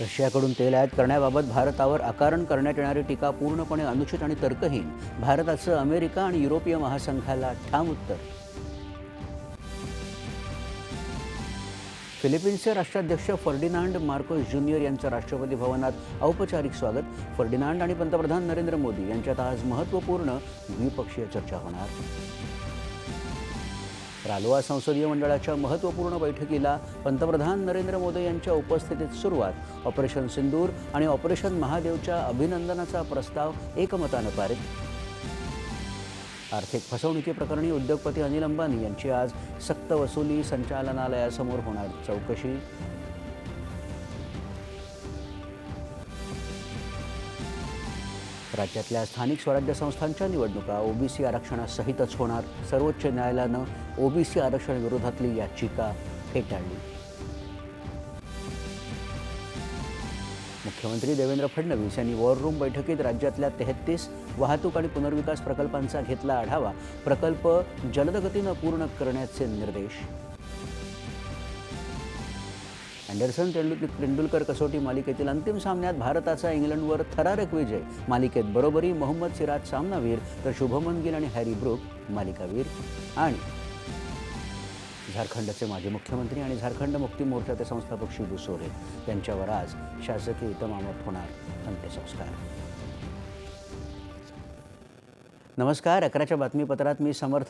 रशियाकडून तेल आयात करण्याबाबत भारतावर आकारण करण्यात येणारी टीका पूर्णपणे अनुचित आणि तर्कहीन. भारताचं अमेरिका आणि युरोपीय महासंघाला ठाम उत्तर. फिलिपिन्सचे राष्ट्राध्यक्ष फर्डिनांड मार्कोस ज्युनियर यांचं राष्ट्रपती भवनात औपचारिक स्वागत. फर्डिनांड आणि पंतप्रधान नरेंद्र मोदी यांच्यात आज महत्त्वपूर्ण द्विपक्षीय चर्चा होणार. रालोआ संसदीय मंडळाच्या महत्त्वपूर्ण बैठकीला पंतप्रधान नरेंद्र मोदी यांच्या उपस्थितीत सुरुवात. ऑपरेशन सिंदूर आणि ऑपरेशन महादेवच्या अभिनंदनाचा प्रस्ताव एकमतानं पारित. आर्थिक फसवणुकीप्रकरणी उद्योगपती अनिल अंबानी यांची आज सक्तवसुली संचालनालयासमोर होणार चौकशी. राज्यातल्या स्थानिक स्वराज्य संस्थांच्या निवडणुका ओबीसी आरक्षणासहितच होणार. सर्वोच्च न्यायालयानं ओबीसी आरक्षण विरोधातली याचिका फेटाळली. मुख्यमंत्री देवेंद्र फडणवीस यांनी वॉर रूम बैठकीत राज्यातल्या तेहतीस वाहतूक आणि पुनर्विकास प्रकल्पांचा घेतला आढावा. प्रकल्प जलदगतीनं पूर्ण करण्याचे निर्देश. अँडरसन तेंडुल तेंडुलकर कसोटी मालिकेतील अंतिम सामन्यात भारताचा इंग्लंडवर थरारक विजय. मालिकेत बरोबरी मोहम्मद सिराज सामनावीर तर शुभमन गिल आणि हॅरी ब्रुक मालिकावीर आणि झारखंडचे माजी मुख्यमंत्री आणि झारखंड मुक्ती मोर्चाचे संस्थापक शिबू सोरेन यांच्यावर आज शासकीय इतमामात होणार अंत्यसंस्कार. नमस्कार अकराच्या बातमीपत्रात मी समर्थ